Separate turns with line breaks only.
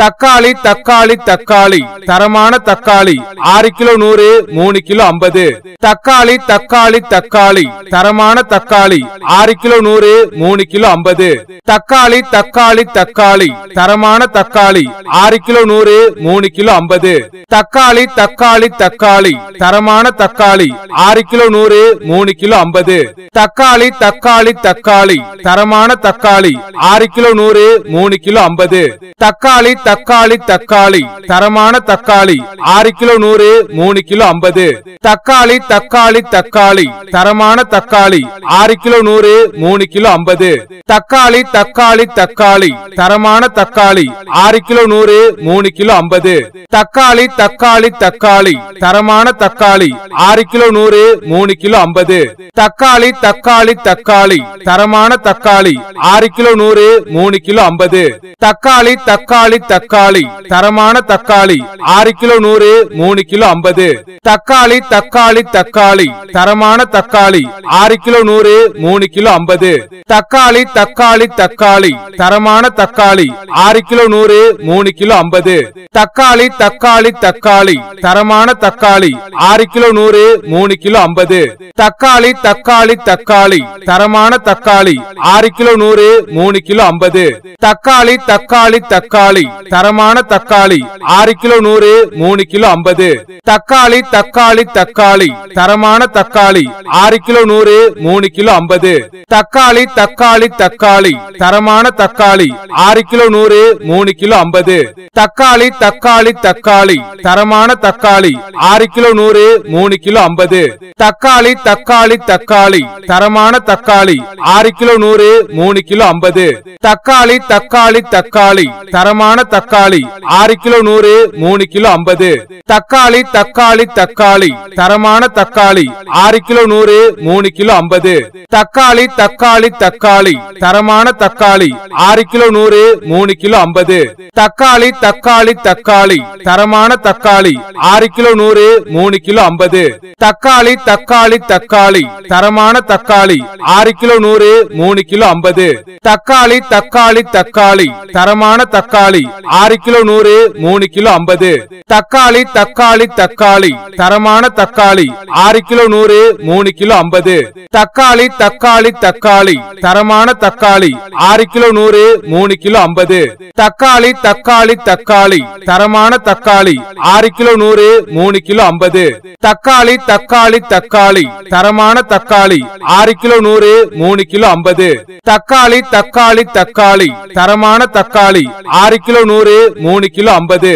தக்காளி தக்காளி தக்காளி. தரமான தக்காளி. ஆறு கிலோ நூறு மூணு கிலோ ஐம்பது. தக்காளி தக்காளி தக்காளி. தரமான தக்காளி. ஆறு கிலோ நூறு மூணு கிலோ ஐம்பது. தக்காளி தக்காளி தக்காளி. தரமான தக்காளி. ஆறு கிலோ நூறு மூணு கிலோ ஐம்பது. தக்காளி தக்காளி தக்காளி. தரமான தக்காளி. ஆறு கிலோ நூறு மூணு கிலோ ஐம்பது. தக்காளி தக்காளி தக்காளி. தரமான தக்காளி. ஆறு கிலோ நூறு மூணு கிலோ ஐம்பது. தக்காளி தக்காளி தக்காளி. தரமான தக்காளி. ஆறு கிலோ நூறு மூணு கிலோ ஐம்பது. தக்காளி தக்காளி தக்காளி. தரமான தக்காளி. ஆறு கிலோ நூறு மூணு கிலோ ஐம்பது. தக்காளி தக்காளி தக்காளி. தரமான தக்காளி. ஆறு கிலோ நூறு மூணு கிலோ ஐம்பது. தக்காளி தக்காளி தக்காளி. தரமான தக்காளி. ஆறு கிலோ நூறு மூணு கிலோ ஐம்பது. தக்காளி தக்காளி தக்காளி. தரமான தக்காளி. ஆறு கிலோ நூறு மூணு கிலோ ஐம்பது. தக்காளி தக்காளி தக்காளி. தக்காளி தரமான தக்காளி ஆறு கிலோ நூறு மூணு கிலோ ஐம்பது தக்காளி தக்காளி தக்காளி தரமான தக்காளி ஆறு கிலோ நூறு மூணு கிலோ ஐம்பது தக்காளி தக்காளி தக்காளி தரமான தக்காளி ஆறு கிலோ நூறு மூணு கிலோ ஐம்பது தக்காளி தக்காளி தக்காளி தரமான தக்காளி ஆறு கிலோ நூறு மூணு கிலோ ஐம்பது தக்காளி தக்காளி தக்காளி தரமான தக்காளி ஆறு கிலோ நூறு மூணு கிலோ ஐம்பது தக்காளி தக்காளி தக்காளி தரமான தக்காளி. ஆறு கிலோ நூறு மூணு கிலோ ஐம்பது. தக்காளி தக்காளி தக்காளி. தரமான தக்காளி. ஆறு கிலோ நூறு மூணு கிலோ ஐம்பது. தக்காளி தக்காளி தக்காளி. தரமான தக்காளி. ஆறு கிலோ நூறு மூணு கிலோ ஐம்பது. தக்காளி தக்காளி தக்காளி. தரமான தக்காளி. ஆறு கிலோ நூறு மூணு கிலோ ஐம்பது. தக்காளி தக்காளி தக்காளி. தரமான தக்காளி. ஆறு கிலோ நூறு மூணு கிலோ ஐம்பது. தக்காளி தக்காளி தக்காளி. தரமான தக்காளி. ஆறு கிலோ நூறு மூணு கிலோ ஐம்பது. தக்காளி தக்காளி தக்காளி. தரமான தக்காளி. ஆறு கிலோ நூறு மூணு கிலோ ஐம்பது. தக்காளி தக்காளி தக்காளி. தரமான தக்காளி. ஆறு கிலோ நூறு மூணு கிலோ ஐம்பது. தக்காளி தக்காளி தக்காளி. தரமான தக்காளி. ஆறு கிலோ நூறு மூணு கிலோ ஐம்பது. தக்காளி தக்காளி தக்காளி. தரமான தக்காளி. ஆறு கிலோ நூறு மூணு கிலோ ஐம்பது. தக்காளி தக்காளி தக்காளி. தரமான தக்காளி. ஆறு கிலோ நூறு மூணு கிலோ ஐம்பது. தக்காளி தக்காளி தக்காளி. தரமான தக்காளி. ஆறு கிலோ நூறு மூணு கிலோ ஐம்பது. தக்காளி தக்காளி தக்காளி. தரமான தக்காளி. ஆறு கிலோ நூறு மூணு கிலோ ஐம்பது. தக்காளி தக்காளி தக்காளி. தரமான தக்காளி. ஆறு கிலோ நூறு மூணு கிலோ ஐம்பது. தக்காளி தக்காளி தக்காளி. தரமான தக்காளி. ஆறு கிலோ நூறு மூணு கிலோ ஐம்பது. தக்காளி தக்காளி தக்காளி. தரமான தக்காளி. ஆறு கிலோ நூறு மூணு கிலோ ஐம்பது.